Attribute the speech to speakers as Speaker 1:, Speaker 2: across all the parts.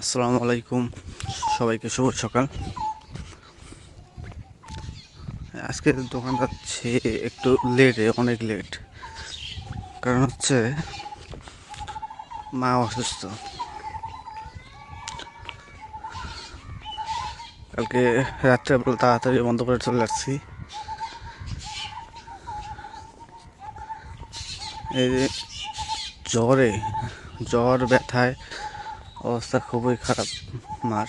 Speaker 1: আসসালামু আলাইকুম। সবাইকে শুভ সকাল। আজকের দোকান যাচ্ছে একটু লেটে অনেক লেট কারণ হচ্ছে মা অসুস্থ। কালকে রাত্রেবেলা তাড়াতাড়ি বন্ধ করে চলে আসছি। এই যে জ্বরে, জ্বর, ব্যথায় অবস্থা খুবই খারাপ মার।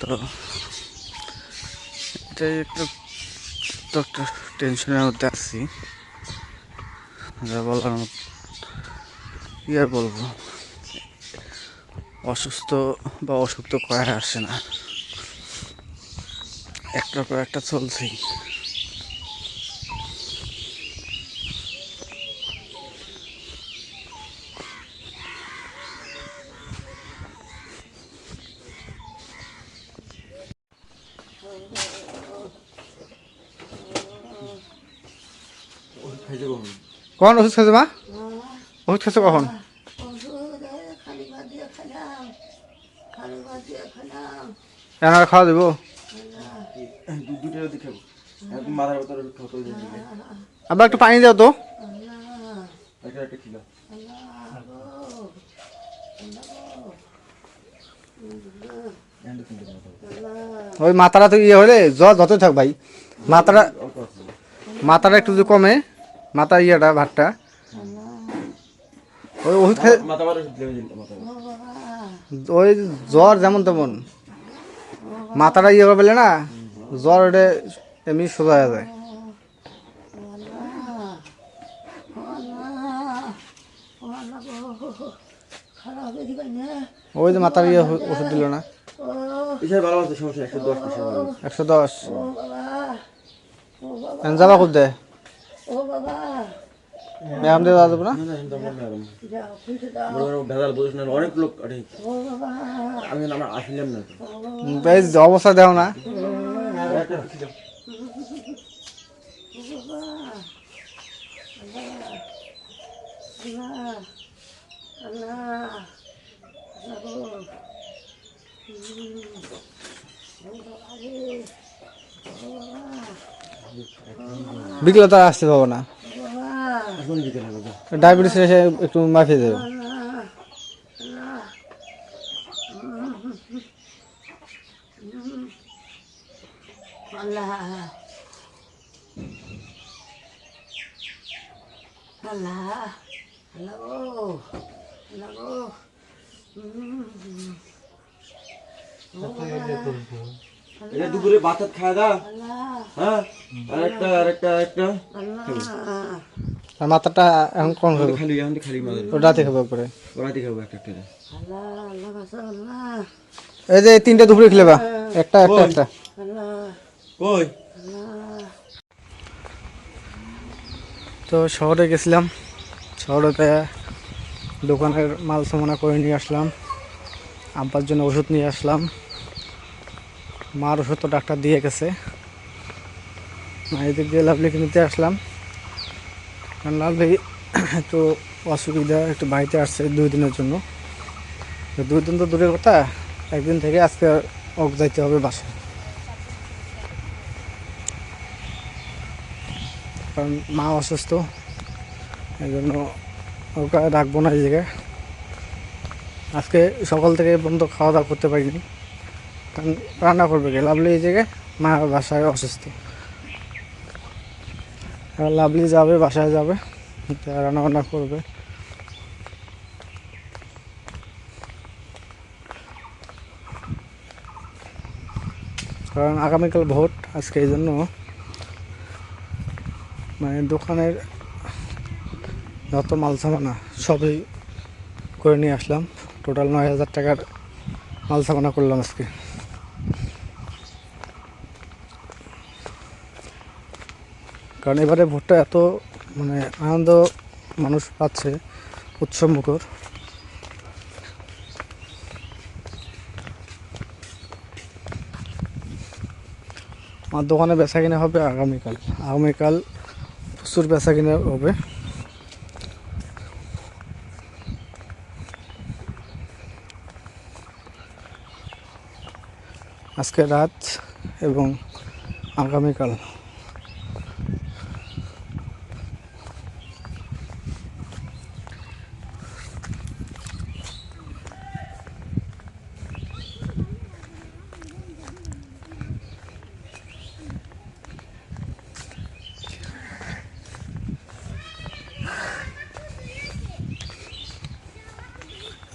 Speaker 1: তো এটাই একটু তো একটা টেনশনের মধ্যে আসছি যা বলার কি আর বলব? অসুস্থ বা অসুস্থ তো করা আসে না। একটার পর একটা চলছেই।
Speaker 2: কখন?
Speaker 3: কখন ওষুধ খেয়েছো মা? ওষুধ খেয়েছো কখন
Speaker 4: খালি ভাত দিয়ে খেলাম খালি ভাত দিয়ে খেলাম
Speaker 3: এনার খাওয়া দেবো? আবার একটু পানি দাও তো। ওই মাথাটা তো ইয়ে হলে জ্বর যতই থাক ভাই। মাথাটা মাথাটা একটু যদি কমে মাথা ইয়েটা ভাতটা। ওই ওষুধ খেয়ে ওই জ্বর যেমন তেমন। মাথাটা ইয়ে করে না জ্বর ওটা এমনি সোজা হয়ে যায়।
Speaker 4: খারাপ দিবে না
Speaker 3: ওই যে মাথার ইয়ে ওষুধ দিল না।
Speaker 2: একশো দশ
Speaker 3: যাবা খুব দে
Speaker 4: ও বাবা।
Speaker 3: ব্যায়াম দিয়ে দেওয়া না
Speaker 2: না,
Speaker 4: দাও
Speaker 2: অনেক লোক আমি আমরা আসলাম না
Speaker 3: যে অবস্থা দেও না। বিকেলে তো আসতে পাবো না
Speaker 4: বাবা
Speaker 2: এখন বিকেল হবে যা।
Speaker 3: ডায়াবেটিস এসে একটু মাফিয়ে দেবো।
Speaker 2: এটা দুপুরে খাওয়া দাও।
Speaker 4: আল্লাহ
Speaker 2: হ্যাঁ? আর একটা আর একটা আর
Speaker 3: মাথাটা এখন কম খাব
Speaker 2: খালি এখন তো খালি মাথার
Speaker 3: রাতে খাব করে
Speaker 2: ওরাতে খাব একটা একটা
Speaker 3: এই যে তিনটা দুপুরে খেলে বা? একটা একটা একটা।
Speaker 2: কই?
Speaker 3: তো শহরে গেছিলাম। শহরেতে দোকানের মাল সামানা করে নিয়ে আসলাম। আব্বার জন্য ওষুধ নিয়ে আসলাম। মার ওষুধ তো ডাক্তার দিয়ে গেছে। এদিক দিয়ে লাভলিকে নিতে আসলাম। কারণ লাভলি একটু অসুবিধা, একটু বাড়িতে আসছে দুই দিনের জন্য। দুই দিন তো দূরের কথা, একদিন থেকে আজকে ওক যাইতে হবে বাসায়। কারণ মা অসুস্থ, এই জন্য ওকে রাখব না এই জায়গায়। আজকে সকাল থেকে পর্যন্ত খাওয়া দাওয়া করতে পারিনি। কারণ রান্না করবে কে? লাভলি এই জায়গায়, মা বাসায় অসুস্থ। লাভলি যাবে, বাসায় যাবে, তা রান্না বান্না করবে। কারণ আগামীকাল ভোট, আজকে এই জন্য। মানে দোকানের যত মাল সামানা সবই করে নিয়ে আসলাম। টোটাল নয় হাজার টাকার মাল সামানা করলাম আজকে। কারণ এবারে ভোটটা এত মানে আনন্দ মানুষ পাচ্ছে, উৎসব মুখর। আমার দোকানে বেচা কিনা হবে আগামীকাল। আগামীকাল প্রচুর বেচা কিনা হবে। আজকে রাত এবং আগামীকাল।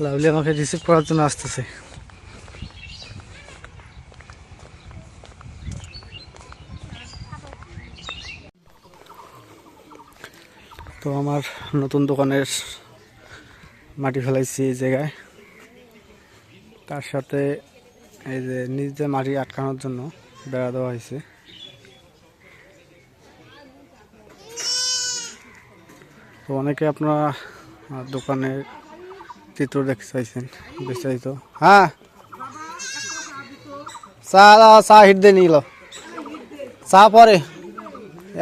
Speaker 3: লাভলি আমাকে রিসিভ করার জন্য আসতেছে। তো আমার নতুন দোকানের মাটি ফেলাইছি এই জায়গায়। তার সাথে এই যে নিজে মাটি আটকানোর জন্য বেড়া দেওয়া হয়েছে। তো অনেকে আপনারা দোকানের চিত্র দেখতে চাইছেন বিস্তারিত। হ্যাঁ। চা চা হিট দিয়ে নিল। চা পরে।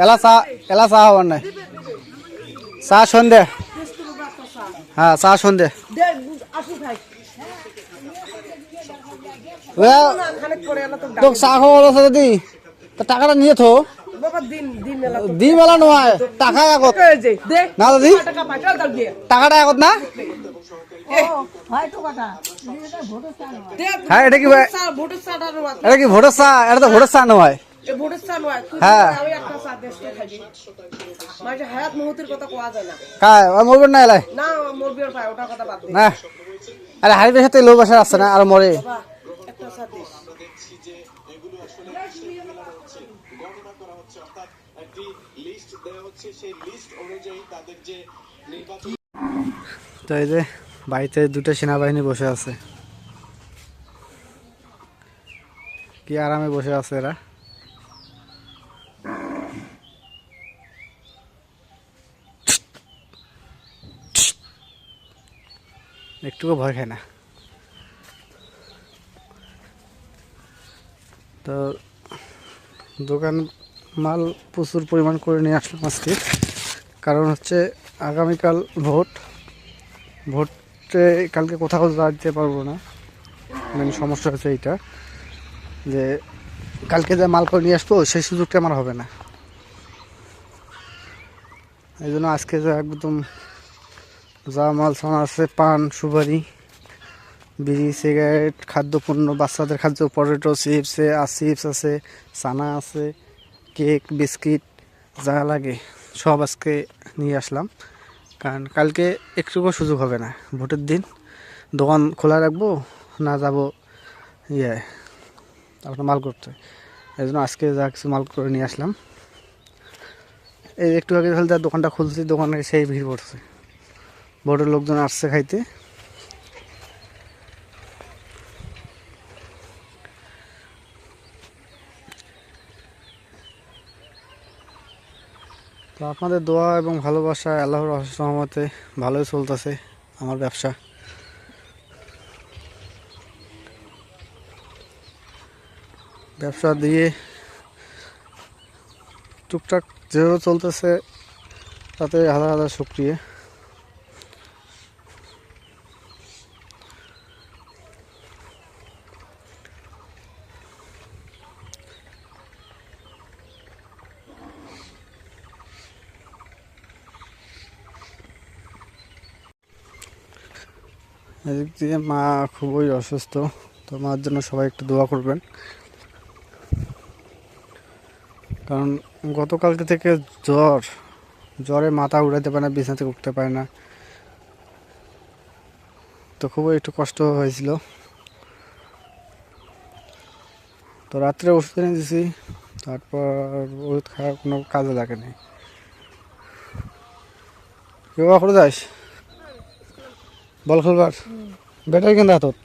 Speaker 3: এলা চা এলা চা হবার নাই। চা সন্ধে। হ্যাঁ চা সন্ধে। তোকে চা খাওয়ার আছে যদি তা টাকাটা নিয়ে থো। দিন বেলা নয় টাকা আগত। না দাদি? টাকাটা আগত না
Speaker 4: হয়তো কথা ভোটের চাল
Speaker 3: হ্যাঁ এটা কি ভাই- এটা কি ভোটের চা এটা তো ভোটের চা নয় আরে হারিদের সাথে লোক বসে আসছে না, আর মরে। তো যে বাড়িতে দুটো সেনাবাহিনী বসে আছে। কি আরামে বসে আছে এরা? একটুকু ভয় খায় না। তো দোকান মাল প্রচুর পরিমাণ করে নিয়ে আসলাম আজকে। কারণ হচ্ছে আগামীকাল ভোট। ভোটে কালকে কোথাও যেতে পারব না। মেন সমস্যা হচ্ছে এইটা, যে কালকে যে মাল করে নিয়ে আসব সেই সুযোগটা আমার হবে না। এই জন্য আজকে যে একদম যা মাল সামান আছে, পান, সুপারি, বিড়ি, সিগারেট, খাদ্যপণ্য, বাচ্চাদের খাদ্য, পটেটো, চিপস চিপস আছে চানা আছে, কেক, বিস্কিট, যা লাগে, সব আজকে নিয়ে আসলাম। কারণ কালকে একটুকু সুযোগ হবে না। ভোটের দিন দোকান খোলা রাখব, না যাব ইয়ে আপনার মাল করতে এই জন্য আজকে যা কিছু মাল করে নিয়ে আসলাম। এই একটু আগে তাহলে দোকানটা খুলছি, দোকানে সেই ভিড় পড়ছে। ভোটের লোকজন আসছে খাইতে। তো আপনাদের দোয়া এবং ভালোবাসা আল্লাহর রহমতে ভালোই চলতেছে আমার ব্যবসা। ব্যবসা দিয়ে টুকটাক যেভাবে চলতেছে তাতে আলাদা আলাদা শুক্রিয়া। দিয়ে মা খুবই অসুস্থ, তো মার জন্য সবাই একটু দোয়া করবেন। কারণ গতকালকে থেকে জ্বর, জ্বরে মাথা উড়াতে পারে না, বিছানা থেকে উঠতে পারে না। তো খুবই একটু কষ্ট হয়েছিল। তো রাত্রে ওষুধ এনে দিছি, তারপর ওষুধ খাওয়ার কোনো কাজে লাগে নাই। কেউ করে যাস? বল খেলবার? ব্যাটারি কেনটা হাতত?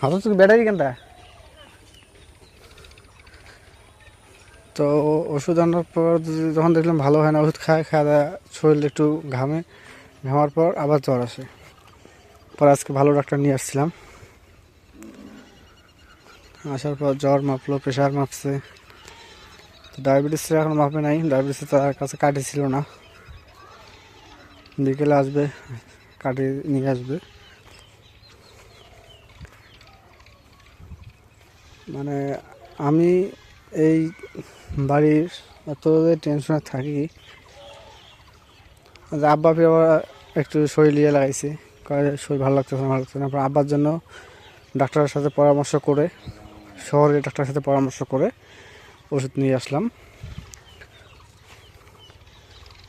Speaker 3: হাতত ব্যাটারি কেনটা তো ওষুধ আনার পর যখন দেখলাম ভালো হয় না, ওষুধ খায় খাওয়া দাওয়া শরীর একটু ঘামে, ঘামার পর আবার জ্বর আসে। পর আজকে ভালো ডাক্তার নিয়ে আসছিলাম। আসার পর জ্বর মাপলো প্রেশার মাপছে। তো ডায়াবেটিসের এখন মাপে নাই ডায়াবেটিসের তার কাছে কাটি ছিল না। বিকেলে আসবে কাটি নিয়ে আসবে। মানে আমি এই বাড়ির এত টেনশনে থাকি আব্বা আবার একটু শরীর নিয়ে লাগাইছে শরীর ভালো লাগতেছে না, ভালো লাগতেছে না। আব্বার জন্য ডাক্তারের সাথে পরামর্শ করে শহরে ডাক্তারের সাথে পরামর্শ করে ওষুধ নিয়ে আসলাম।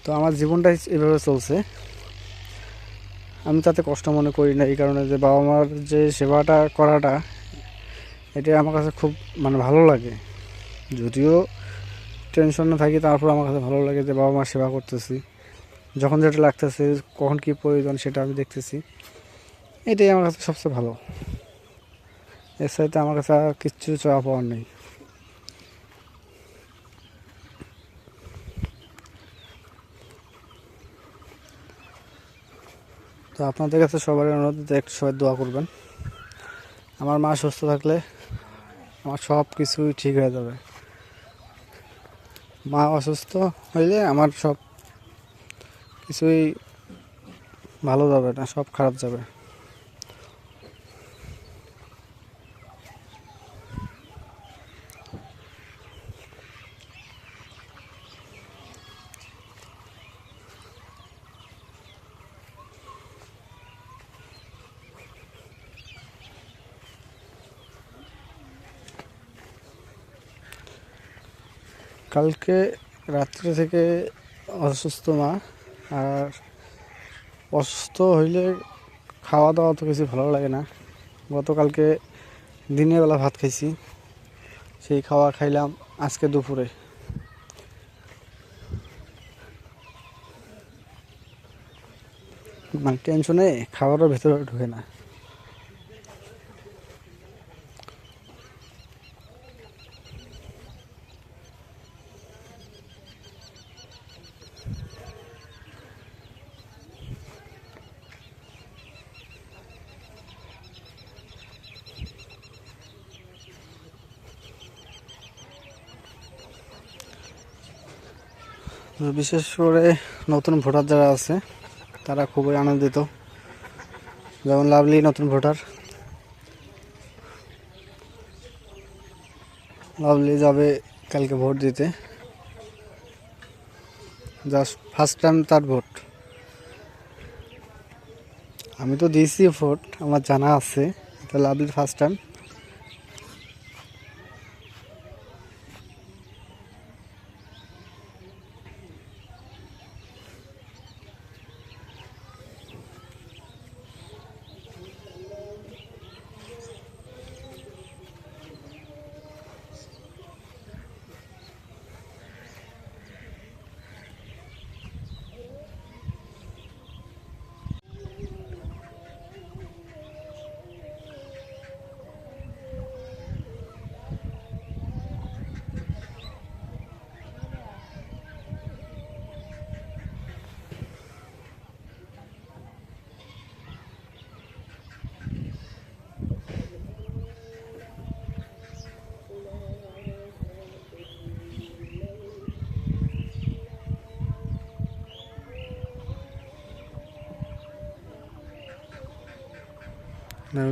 Speaker 3: তো আমার জীবনটাই এভাবে চলছে। আমি তাতে কষ্ট মনে করি না, এই কারণে যে বাবা মার যে সেবাটা করাটা এটা আমার কাছে খুব মানে ভালো লাগে। যদিও টেনশনে থাকি তারপর আমার কাছে ভালো লাগে যে বাবা মার সেবা করতেছি। যখন যেটা লাগতেছে, কখন কি প্রয়োজন সেটা আমি দেখতেছি। এটাই আমার কাছে সবচেয়ে ভালো। এর সাথে আমার কাছে আর কিচ্ছু চাওয়া পাওয়ার নেই। তো আপনাদের কাছে সবারই অনুরোধ একটু সবাই দোয়া করবেন। আমার মা সুস্থ থাকলে আমার সব কিছু ঠিক হয়ে যাবে। মা অসুস্থ হইলে আমার সব কিছুই ভালো যাবে না, সব খারাপ যাবে। কালকে রাত্রে থেকে অসুস্থ মা, আর অসুস্থ হইলে খাওয়া দাওয়া তো কিছু ভালো লাগে না। গতকালকে দিনের বেলা ভাত খাইছি, সেই খাওয়া খাইলাম আজকে দুপুরে। মানে টেনশনে খাবারও ভেতরে ঢুকে না। বিশেষ করে নতুন ভোটার যারা আছে, তারা খুবই আনন্দিত। যেমন লাভলি নতুন ভোটার। লাভলি যাবে কালকে ভোট দিতে। জাস্ট ফার্স্ট টাইম তার ভোট। আমি তো দিয়েছি ভোট, আমার জানা আছে, এটা লাভলি ফার্স্ট টাইম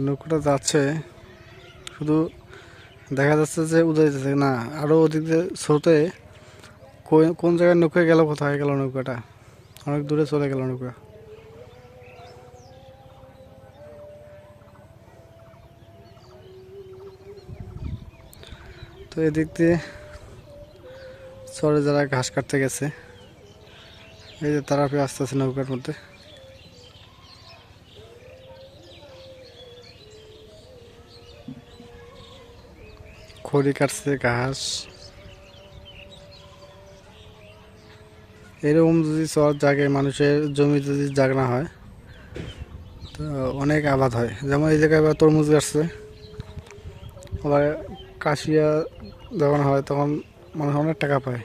Speaker 3: নৌকোটা যাচ্ছে, শুধু দেখা যাচ্ছে যে উদয়তেছে না আরও ওদিক স্রোতে কোন জায়গায় নৌকা গেল কোথায়? গেল নৌকাটা। অনেক দূরে চলে গেল নৌকা। তো এদিক দিয়ে চরে যারা ঘাস কাটতে গেছে, এই যে তারা ফিরে আসতেছে নৌকার মধ্যে। খড়ি কাটছে ঘাস। এরকম যদি চর জাগে, মানুষের জমি যদি জাগনা হয়, তো অনেক আবাদ হয়। যেমন এই জায়গায় আবার তরমুজ গাছছে আবার কাশিয়া যখন হয়, তখন মানুষ অনেক টাকা পায়।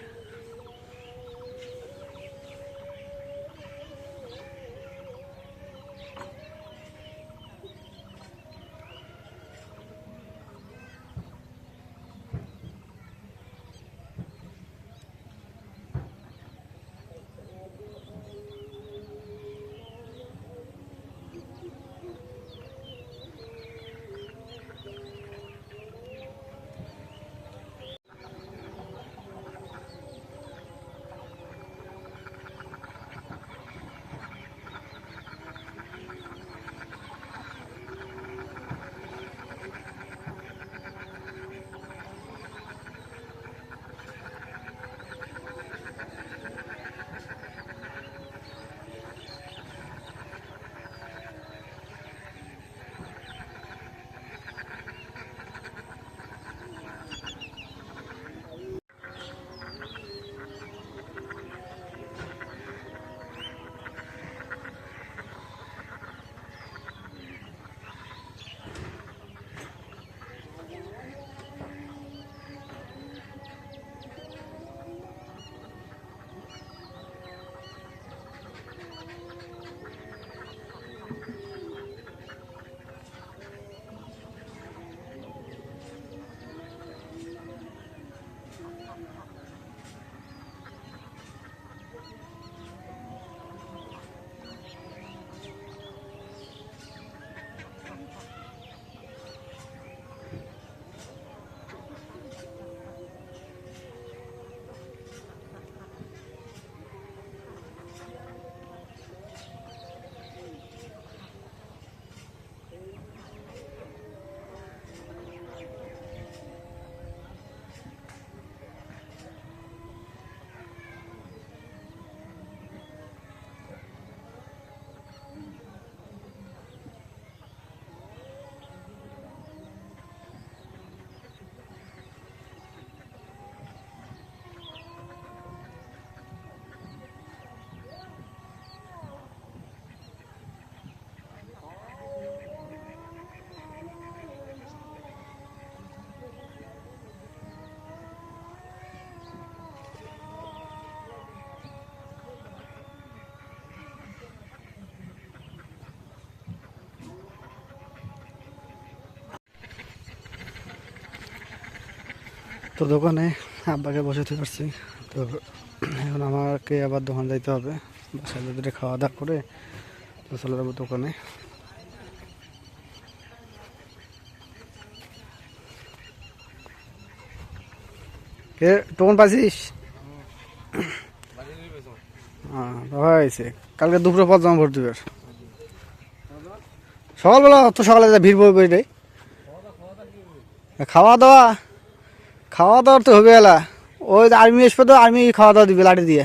Speaker 3: তো দোকানে আব্বাকে বসে পারছি তো এখন আমাকে আবার দোকান যাইতে হবে। বাসায় যদি খাওয়া দাওয়া করে তো চলে যাব দোকানে। কে টোকন পাইছিস? হ্যাঁ হয়েছে কালকে দুপুরে পর জমা ভোট দিবে সকালবেলা অত সকালে যা ভিড় পড়বে রে খাওয়া দাওয়া খাওয়া দাওয়ার তো হবে এলা। ওই আর্মি আসবে তো আর্মি খাওয়া দাওয়া দিবে লাঠি দিয়ে।